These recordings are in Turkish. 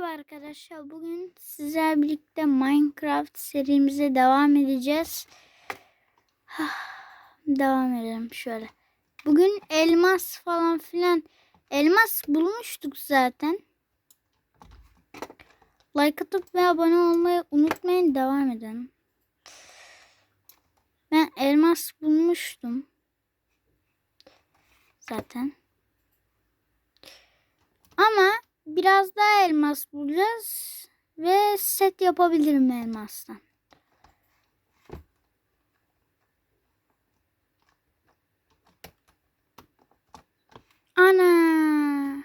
Merhaba arkadaşlar. Bugün sizlerle birlikte Minecraft serimize devam edeceğiz. devam edelim şöyle. Bugün elmas falan filan elmas bulmuştuk zaten. Like atıp ve abone olmayı unutmayın. Devam edelim. Ben elmas bulmuştum. Zaten. Ama biraz daha elmas bulacağız ve set yapabilirim elmastan. Ana!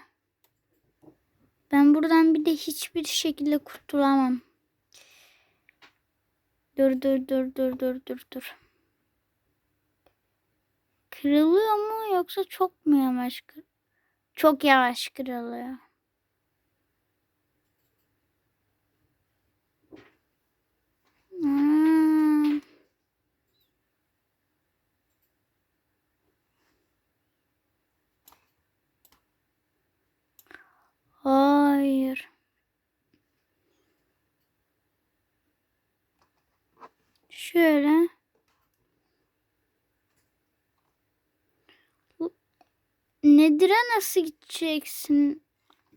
Ben buradan bir de hiçbir şekilde kurtulamam. Dur dur dur dur dur dur dur. Kırılıyor mu yoksa çok mu yavaş kır? Çok yavaş kırılıyor. Hmm. Hayır. Şöyle. Nedir'e nasıl gideceksin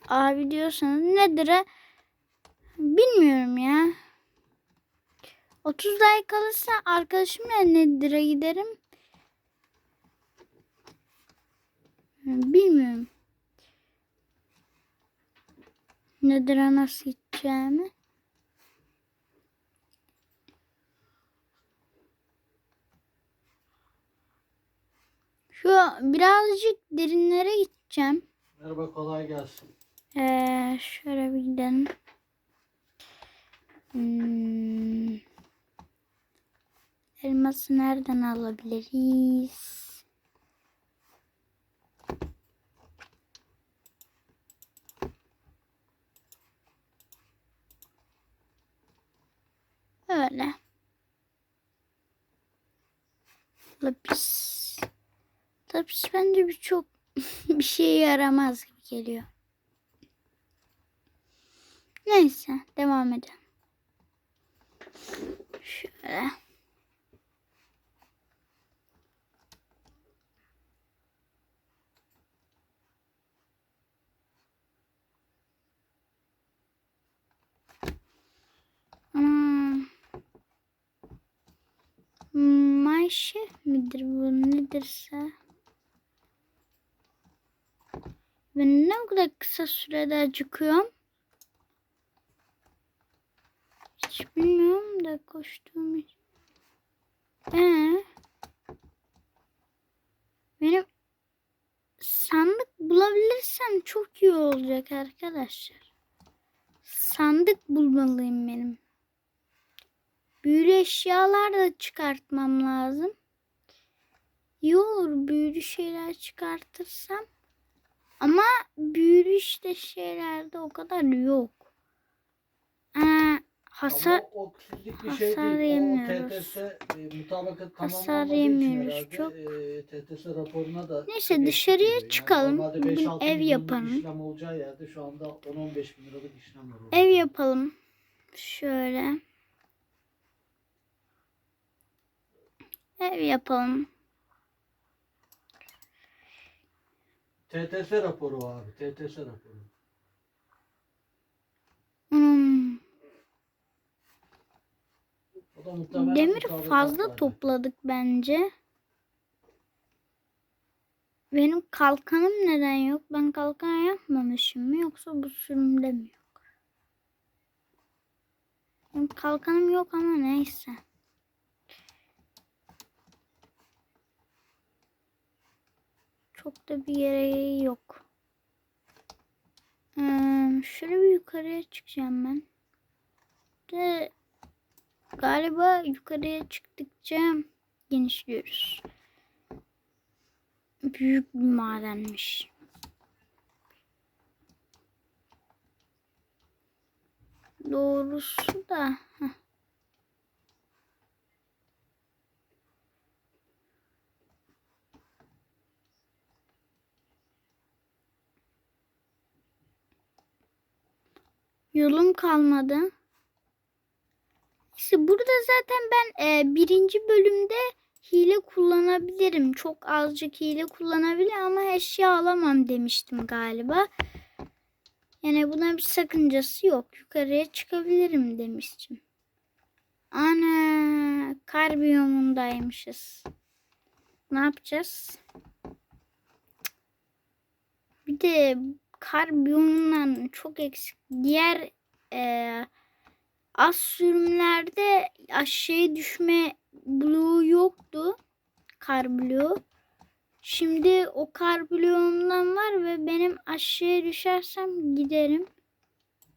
abi diyorsanız Nedir'e bilmiyorum ya. 30 like kalırsa arkadaşımla Nedir'e giderim. Bilmiyorum. Nedir'e nasıl gideceğimi. Şu birazcık derinlere gideceğim. Merhaba kolay gelsin. Ee, şöyle bir gidelim. Hmm. Elması nereden alabiliriz? Öyle. Lapis. Lapis bence birçok bir şeye yaramaz gibi geliyor. Neyse devam edelim. Şöyle. Hmm. Mayşe midir bu nedirse? Ben ne kadar kısa sürede acıkıyorum. Hiç bilmiyorum da koştuğum hiç. Ee, benim sandık bulabilirsem çok iyi olacak arkadaşlar. Sandık bulmalıyım benim. Büyülü eşyalar da çıkartmam lazım. İyi olur büyülü şeyler çıkartırsam. Ama büyülü işte şeylerde o kadar yok. Aa, hasar Ama şey hasar değil. yemiyoruz. TTS e, mutabakat Hasar yemiyoruz, çok. e, TTS raporuna da Neyse, dışarıya. Yani çıkalım. normalde Bugün 5-6 ev yapalım. işlem olacağı yerde şu anda 10-15 bin liralık işlem var. orada. Ev yapalım. Şöyle. Ev yapalım. TTS raporu abi. TTS raporu. Hmm. Demir fazla topladık bence. Benim kalkanım neden yok? Ben kalkan yapmamışım mı yoksa bu sürümde mi yok? Benim kalkanım yok ama neyse. Çok da bir yere yok. Hmm, şöyle bir yukarıya çıkacağım ben. De galiba yukarıya çıktıkça genişliyoruz. Büyük bir madenmiş. Doğrusu da heh. Yolum kalmadı. İşte burada zaten ben e, birinci bölümde hile kullanabilirim. Çok azıcık hile kullanabilirim ama eşya alamam demiştim galiba. Yani buna bir sakıncası yok. Yukarıya çıkabilirim demiştim. Ana kar biyomundaymışız. Ne yapacağız? Bir de kar biyomundan çok eksik. Diğer eee az sürümlerde aşağıya düşme bloğu yoktu. Kar bloğu. Şimdi o kar bloğundan var ve benim aşağıya düşersem giderim.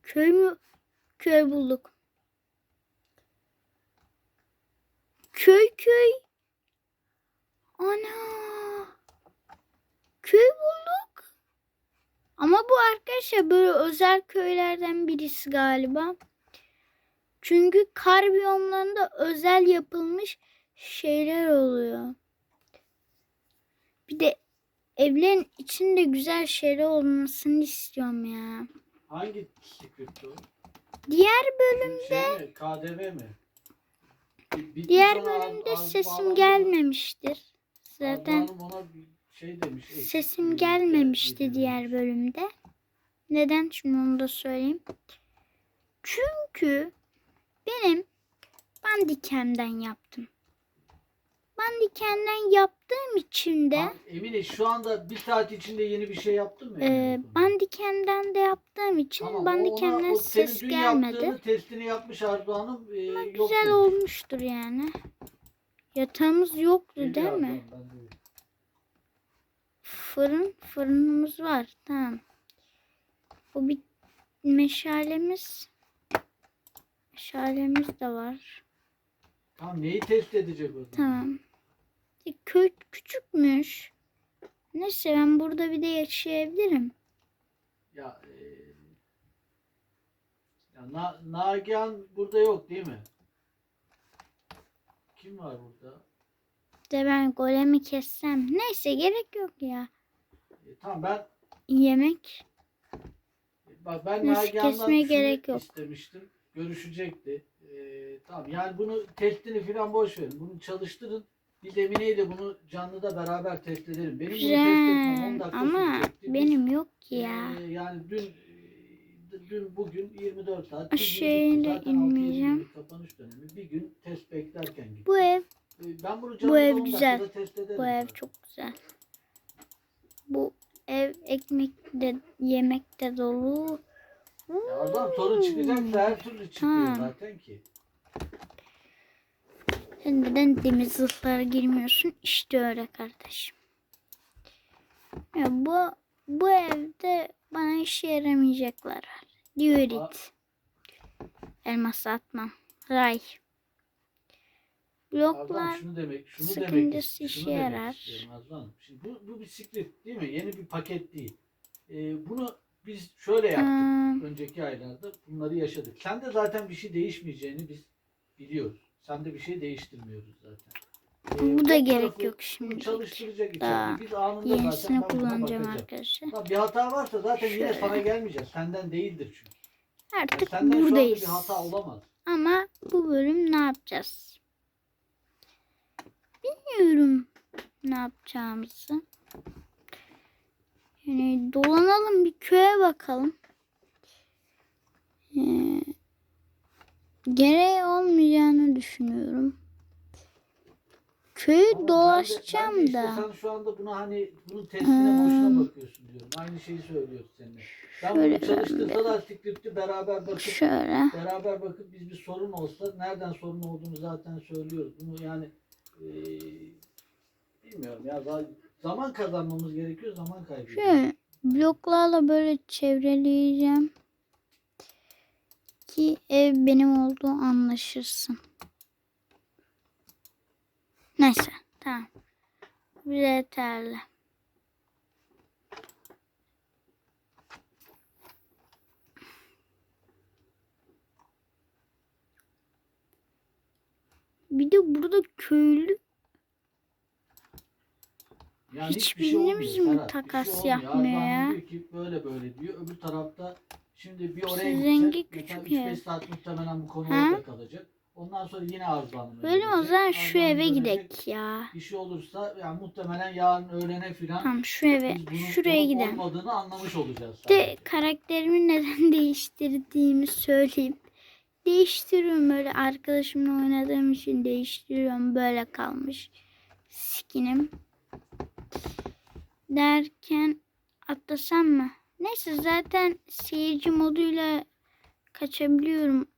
Köy mü? Köy bulduk. Köy köy. Ana. Köy bulduk. Ama bu arkadaşlar böyle özel köylerden birisi galiba. Çünkü kar biyomlarında özel yapılmış şeyler oluyor. Bir de evlerin içinde güzel şeyler olmasını istiyorum ya. Hangi script o? Diğer bölüm Şey mi? KDV mi? Bir- diğer bölümde az- sesim gelmemiştir. Zaten ona şey demiş. sesim gelmemişti diğer bölümde. Neden? Şimdi onu da söyleyeyim. Çünkü benim bandikemden yaptım. Bandikemden yaptığım için de Ha, Emine şu anda bir saat içinde yeni bir şey yaptın mı? e, bandikemden de yaptığım için Tamam, bandikemden ona- o ses dün gelmedi. testini yapmış Arzu Hanım. E, Ama yok güzel olmuştur yani. Yatağımız yoktu Geliyor değil mi? Fırın, fırınımız var. Tamam. O bir meşalemiz. Meşalemiz de var. Tamam neyi test edecek o zaman? Tamam. E, Köy küçükmüş. Neyse ben burada bir de yaşayabilirim. Ya, e, ya Na, Nagihan burada yok değil mi? Kim var burada? De ben golemi kessem. Neyse gerek yok ya. E, tamam ben Yemek. Bak ben kesmeye şunu gerek yok. istemiştim. Görüşecekti. E, tamam yani bunu testini falan boş verin. Bunu çalıştırın. Biz Emine ile bunu canlıda beraber test edelim. Benim bunu test etmem 10 Güzel. dakika Ama sürecekti. Benim yok ki ya. e, yani dün dün bugün 24 saat. Aşağıya bir gün gitti. da Zaten 6-7 inmeyeceğim. kapanış dönemi. Bir gün test beklerken gitti. Bu ev, E, Ben bunu Bu canlıda ev 10 güzel. bu ev çok güzel. Bu ev ekmekte, yemekte dolu. Ya adam sorun çıkacaksa her türlü çıkıyor Ha. zaten ki. Sen neden deniz zırhlara girmiyorsun? İşte öyle kardeşim. Ya bu bu evde bana işe yaramayacaklar var. Diorit. Elmas atmam. Ray. Bloklar şunu demek, şunu sıkıntısı şunu işe demek yarar. istiyorum. Şimdi bu, bu script değil mi? Yeni bir paket değil. Ee, bunu biz şöyle yaptık. Hmm, Önceki aylarda bunları yaşadık. Sen de zaten bir şey değişmeyeceğini biz biliyoruz. Sen de bir şey değiştirmiyoruz zaten. Ee, bu da gerek tarafı yok bunu şimdi. çalıştıracak Daha içeride. Biz anında zaten Yenisini ben buna kullanacağım bakacağım. arkadaşlar. Ha, bir hata varsa zaten yine Şöyle. sana gelmeyeceğiz. Senden değildir çünkü. Artık Senden şu anda buradayız. bir hata olamaz. Ama bu bölüm ne yapacağız? Bilmiyorum ne yapacağımızı. Yani dolanalım bir köye bakalım. Ee, gereği olmayacağını düşünüyorum. Köyü Ama ben de- dolaşacağım ben de işte da. Sen şu anda buna hani bunun testine Hmm. boşuna bakıyorsun diyorum. Aynı şeyi söylüyoruz seninle. Ben Şöyle bunu çalıştırsalar beraber bakıp Şöyle. beraber bakıp biz bir sorun olsa nereden sorun olduğunu zaten söylüyoruz. Bunu yani eee, bilmiyorum ya za- zaman kazanmamız gerekiyor zaman kaybediyoruz. Şöyle bloklarla böyle çevreleyeceğim. Ki ev benim olduğu anlaşılsın. Neyse tamam. Yeterli. Bir de burada köylü Yani Hiç hiçbir şey mi takas şey yapmıyor ya? ki böyle böyle diyor. Öbür tarafta Şimdi bir oraya gidecek. Geçen küçük 3-5 ev. saat muhtemelen bu konu orada kalacak. Ondan sonra yine Hanım'a Böyle o zaman şu eve dönecek. gidek ya. Bir şey olursa yani muhtemelen yarın öğlene filan Tamam şu eve şuraya gidelim. olmadığını anlamış olacağız. De karakterimi neden değiştirdiğimi söyleyeyim. Değiştiriyorum böyle arkadaşımla oynadığım için değiştiriyorum. Böyle kalmış skinim. Derken atlasam mı? Neyse zaten seyirci moduyla kaçabiliyorum.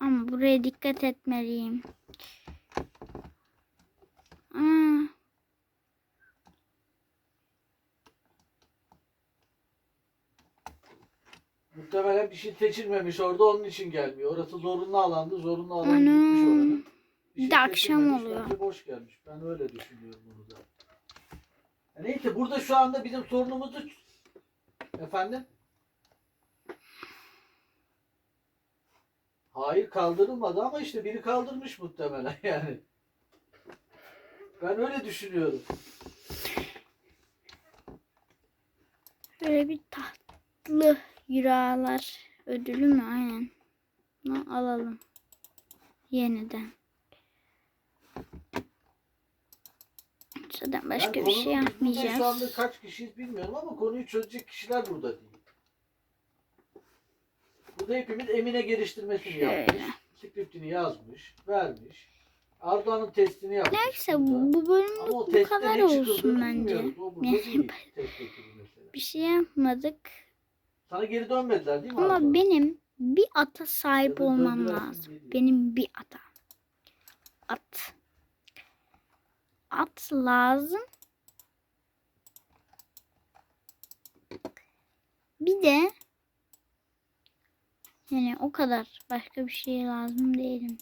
Ama buraya dikkat etmeliyim. Aa, Muhtemelen bir şey seçilmemiş orada onun için gelmiyor. Orası zorunlu alandı. Zorunlu alan gitmiş Ana. oranın. Bir Bir de akşam seçilmemiş, oluyor. bence boş gelmiş. Ben öyle düşünüyorum bunu da. Ya neyse burada şu anda bizim sorunumuzu efendim Hayır kaldırılmadı ama işte biri kaldırmış muhtemelen yani. Ben öyle düşünüyorum. Böyle bir tatlı yüralar ödülü mü? Aynen. Bunu alalım. Yeniden. Zaten başka Yani bir şey burada Şu anda yapmayacağız. kaç kişiyiz bilmiyorum ama konuyu çözecek kişiler burada değil. Burada hepimiz Emine geliştirmesini Şöyle. yapmış. Skriptini yazmış, vermiş. Ardahan'ın testini yapmış. Neyse burada. bu, bölümlük bu kadar olsun bence. Yani. Bir şey yapmadık. Sana geri dönmediler değil mi Ama Ardahan? benim bir ata sahip olmam lazım. Benim bir ata. At. At lazım. Bir de yani o kadar. Başka bir şey lazım değilim.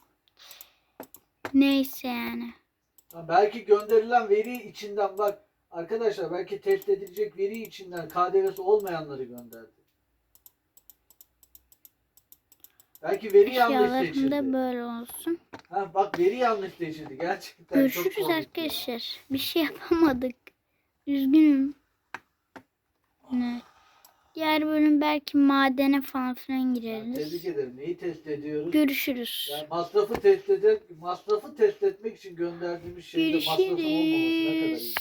Neyse yani. Ha, belki gönderilen veri içinden bak arkadaşlar belki test edilecek veri içinden KDV'si olmayanları gönderdi. Belki veri yanlış da böyle olsun. Ha, bak veri yanlış seçildi. Gerçekten çok Görüşürüz komik ya. arkadaşlar. Bir şey yapamadık. Üzgünüm. Evet. Diğer bölüm belki madene falan filan Yani gireriz. tebrik ederim. Neyi test ediyoruz? Görüşürüz. Yani masrafı test ederek masrafı test etmek için gönderdiğimiz şeyde masrafın olmaması ne kadar iyi. Görüşürüz.